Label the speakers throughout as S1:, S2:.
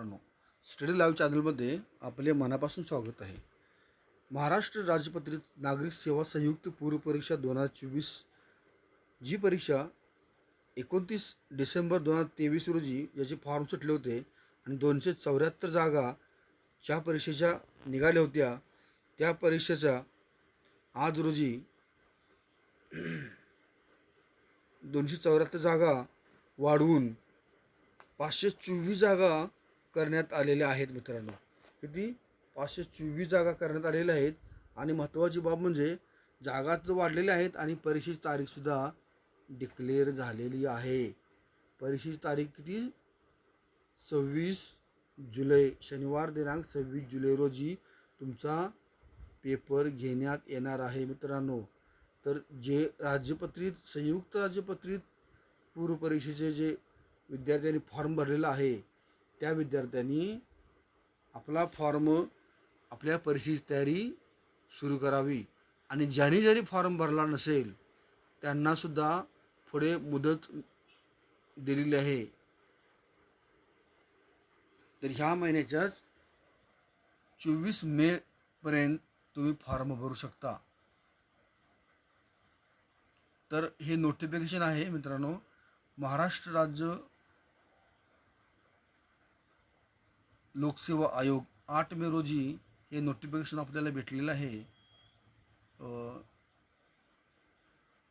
S1: मित्रांनो study live चॅनलमध्ये आपले मनापासून स्वागत आहे. महाराष्ट्र राजपत्रित नागरिक सेवा संयुक्त पूर्व परीक्षा दोन हजार चोवीस जी परीक्षा एकोणतीस डिसेंबर दोन हजार तेवीस रोजी याचे फॉर्म सुटले होते आणि दोनशे चौऱ्याहत्तर जागा ज्या परीक्षेच्या निघाल्या होत्या त्या परीक्षेच्या आज रोजी दोनशे चौऱ्याहत्तर जागा वाढवून पाचशे चोवीस जागा करण्यात आलेल्या आहेत मित्रांनो. किती? पाचशे चोवीस जागा करण्यात आलेल्या आहेत. आणि महत्त्वाची बाब म्हणजे जागा तर वाढलेल्या आहेत आणि परीक्षेची तारीखसुद्धा डिक्लेअर झालेली आहे. परीक्षेची तारीख किती? सव्वीस जुलै शनिवार दिनांक सव्वीस जुलै रोजी तुमचा पेपर घेण्यात येणार आहे मित्रांनो. तर जे राज्यपत्रित संयुक्त राज्यपत्रित पूर्व परीक्षेचे जे विद्यार्थ्यांनी फॉर्म भरलेला आहे त्या विद्यार्थ्यांनी आपला फॉर्म आपल्या परीक्षेची तयारी सुरू करावी. आणि ज्यांनी ज्यांनी फॉर्म भरला नसेल त्यांनासुद्धा पुढे मुदत दिलेली आहे. तर ह्या महिन्याच्याच चोवीस मेपर्यंत तुम्ही फॉर्म भरू शकता. तर हे नोटिफिकेशन आहे मित्रांनो महाराष्ट्र राज्य लोकसेवा आयोग आठ मे रोजी हे नोटिफिकेशन आपल्याला भेटलेलं आहे.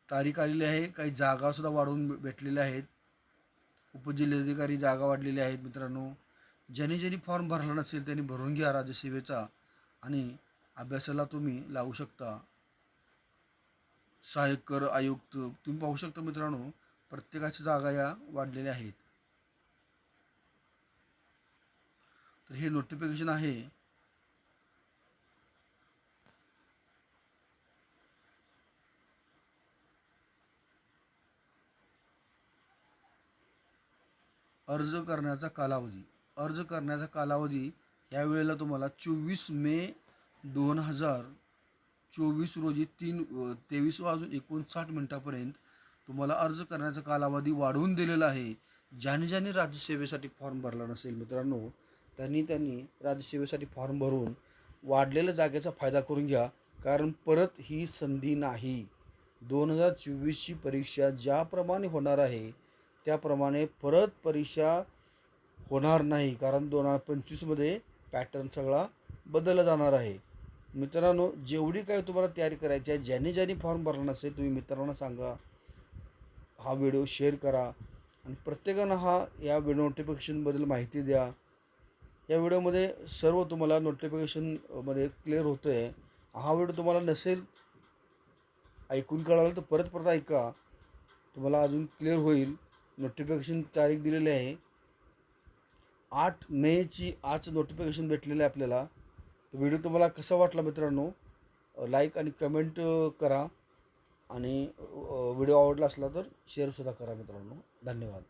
S1: तारीख आलेली आहे. काही जागासुद्धा वाढवून भेटलेल्या आहेत. उपजिल्हाधिकारी जागा वाढलेल्या आहेत मित्रांनो. ज्यांनी ज्यांनी फॉर्म भरला नसेल त्यांनी भरून घ्या राज्यसेवेचा आणि अभ्यासाला तुम्ही लावू शकता. सहाय्यक कर आयुक्त तुम्ही पाहू शकता मित्रांनो प्रत्येकाच्या जागा या वाढलेल्या आहेत. तर हे नोटिफिकेशन आहे. अर्ज करण्याचा कालावधी. अर्ज करण्याचा कालावधी यावेळेला तुम्हाला चोवीस मे दोन हजार चोवीस रोजी तीन तेवीस वाजून एकोणसाठ मिनटापर्यंत तुम्हाला अर्ज करण्याचा कालावधी वाढवून दिलेला आहे. ज्याने ज्याने राज्यसेवेसाठी फॉर्म भरला नसेल मित्रांनो त्यांनी त्यांनी राज्यसेवेसाठी फॉर्म भरून वाढलेल्या जागेचा फायदा करून घ्या. कारण परत ही संधी नाही. दोन हजार चोवीसची परीक्षा ज्याप्रमाणे होणार आहे त्याप्रमाणे परत परीक्षा होणार नाही. कारण दोन हजार पंचवीसमध्ये पॅटर्न सगळा बदलला जाणार आहे. मित्रांनो जेवढी काही तुम्हाला तयारी करायची आहे ज्याने ज्याने फॉर्म भरला नसेल तुम्ही मित्रांना सांगा. हा व्हिडिओ शेअर करा. आणि प्रत्येकानं हा या व्हिडिओ नोटिफिकेशनबद्दल माहिती द्या. या व्हिडिओमध्ये सर्व तुम्हाला नोटिफिकेशनमध्ये क्लिअर होतं आहे हा व्हिडिओ तुम्हाला नसेल ऐकून कळालं तर परत परत ऐका. तुम्हाला अजून क्लिअर होईल. नोटिफिकेशन तारीख दिलेली आहे. आठ मेची आज नोटिफिकेशन भेटलेलं आहे आपल्याला. तर व्हिडिओ तुम्हाला कसा वाटला मित्रांनो? लाईक आणि कमेंट करा. आणि व्हिडिओ आवडला असला तर शेअरसुद्धा करा मित्रांनो. धन्यवाद.